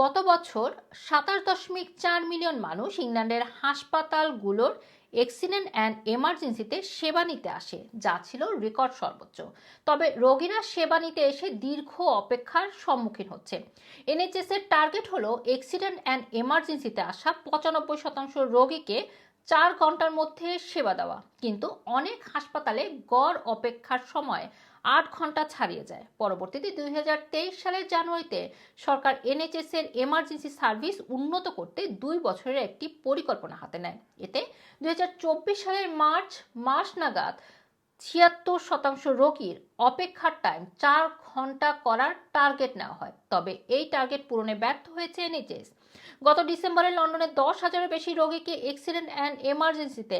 গত বছর সাতাশ দশমিক চার মিলিয়ন মানুষ ইংল্যান্ডের হাসপাতালগুলোর অ্যাক্সিডেন্ট অ্যান্ড এমার্জেন্সিতে সেবা নিতে আসে, যা ছিল রেকর্ড সর্বোচ্চ। তবে রোগীরা সেবা নিতে এসে দীর্ঘ অপেক্ষার সম্মুখীন হচ্ছে। এনএইচএস এর টার্গেট হলো অ্যাক্সিডেন্ট অ্যান্ড এমার্জেন্সিতে আসা পঁচানব্বই শতাংশ রোগীকে চার ঘণ্টার মধ্যে সেবা দেওয়া। কিন্তু অনেক হাসপাতালে গড় অপেক্ষার সময় আট ঘণ্টা ছাড়িয়ে যায়। পরবর্তীতে দুই হাজার তেইশ সালের জানুয়ারিতে সরকার এনএইচএস এর এমার্জেন্সি সার্ভিস উন্নত করতে দুই বছরের একটি পরিকল্পনা হাতে নেয়। এতে দুই হাজার চব্বিশ সালের মার্চ মাস নাগাদ ছিয়াত্তর শতাংশ রোগীর অপেক্ষার টাইম চার ঘণ্টা করার টার্গেট নেওয়া হয়। তবে এই টার্গেট পূরণে ব্যর্থ হয়েছে এনএইচএস। গত ডিসেম্বরে লন্ডনে দশ হাজারের বেশি রোগীকে এক্সিডেন্ট অ্যান্ড এমার্জেন্সিতে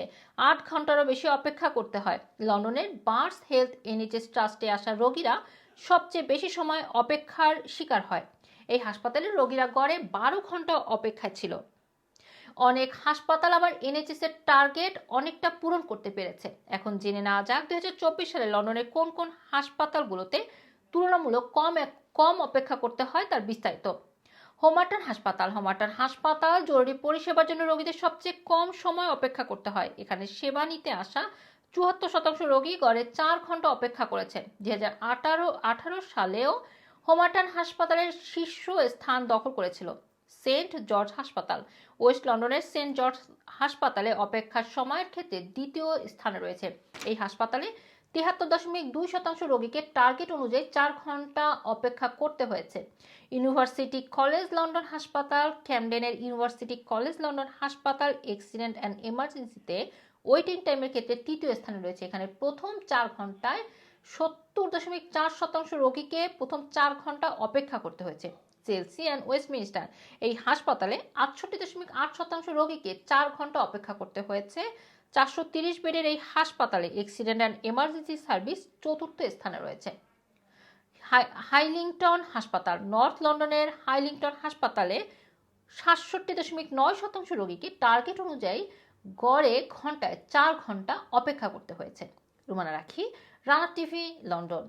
আট ঘন্টারও বেশি অপেক্ষা করতে হয়। লন্ডনের বার্স হেলথ এনএইচএস ট্রাস্টে আসা রোগীরা সবচেয়ে বেশি সময় অপেক্ষার শিকার হয়। এই হাসপাতালে রোগীরা গড়ে বারো ঘণ্টা অপেক্ষায় ছিল। অনেক হাসপাতাল আবার এনএইচএস এর টার্গেট অনেকটা পূরণ করতে পেরেছে। এখন জেনে নেওয়া যাক দুই হাজার চব্বিশ সালে লন্ডনের কোন কোন হাসপাতালগুলোতে তুলনামূলক কম কম অপেক্ষা করতে হয় তার বিস্তারিত। হোমাটন হাসপাতাল। হোমাটন হাসপাতাল জরুরি পরিষেবার জন্য রোগীদের সবচেয়ে কম সময় অপেক্ষা করতে হয়। এখানে সেবা নিতে আসা চুয়াত্তর শতাংশ রোগী গড়ে চার ঘণ্টা অপেক্ষা করেছে দুই হাজার আঠারো আঠারো সালেও হোমাটন হাসপাতালের শীর্ষ স্থান দখল করেছিল সেন্ট জর্জ হাসপাতাল। ওয়েস্ট লন্ডনের সেন্ট জর্জ হাসপাতালে অপেক্ষার সময়ের ক্ষেত্রে দ্বিতীয় স্থানে রয়েছে। এই হাসপাতালে তিয়াত্তর দশমিক দুই শতাংশ রোগীকে টার্গেট অনুযায়ী চার ঘণ্টা অপেক্ষা করতে হয়েছে। ইউনিভার্সিটি কলেজ লন্ডন হাসপাতাল ক্যামডেনের ইউনিভার্সিটি কলেজ লন্ডন হাসপাতাল অ্যাক্সিডেন্ট অ্যান্ড এমার্জেন্সিতে ওয়েটিং টাইমের ক্ষেত্রে তৃতীয় স্থানে রয়েছে। এখানে প্রথম চার ঘন্টায় সত্তর দশমিক চার শতাংশ রোগীকে প্রথম চার ঘণ্টা অপেক্ষা করতে হয়েছে। চেলসি অ্যান্ড ওয়েস্টমিনিস্টার এই হাসপাতালে আটষট্টি দশমিক আট শতাংশ রোগীকে চার ঘণ্টা অপেক্ষা করতে হয়েছে। চারশো তিরিশ বেডের এই হাসপাতালে এক্সিডেন্ট অ্যান্ড এমার্জেন্সি সার্ভিস চতুর্থ স্থানে রয়েছে। হাইলিংটন হাসপাতাল, নর্থ লন্ডনের হাইলিংটন হাসপাতালে সাতষট্টি দশমিক নয় শতাংশ রোগীকে টার্গেট অনুযায়ী গড়ে ঘন্টায় চার ঘণ্টা অপেক্ষা করতে হয়েছে। রুমানা রাখি, রানা টিভি, লন্ডন।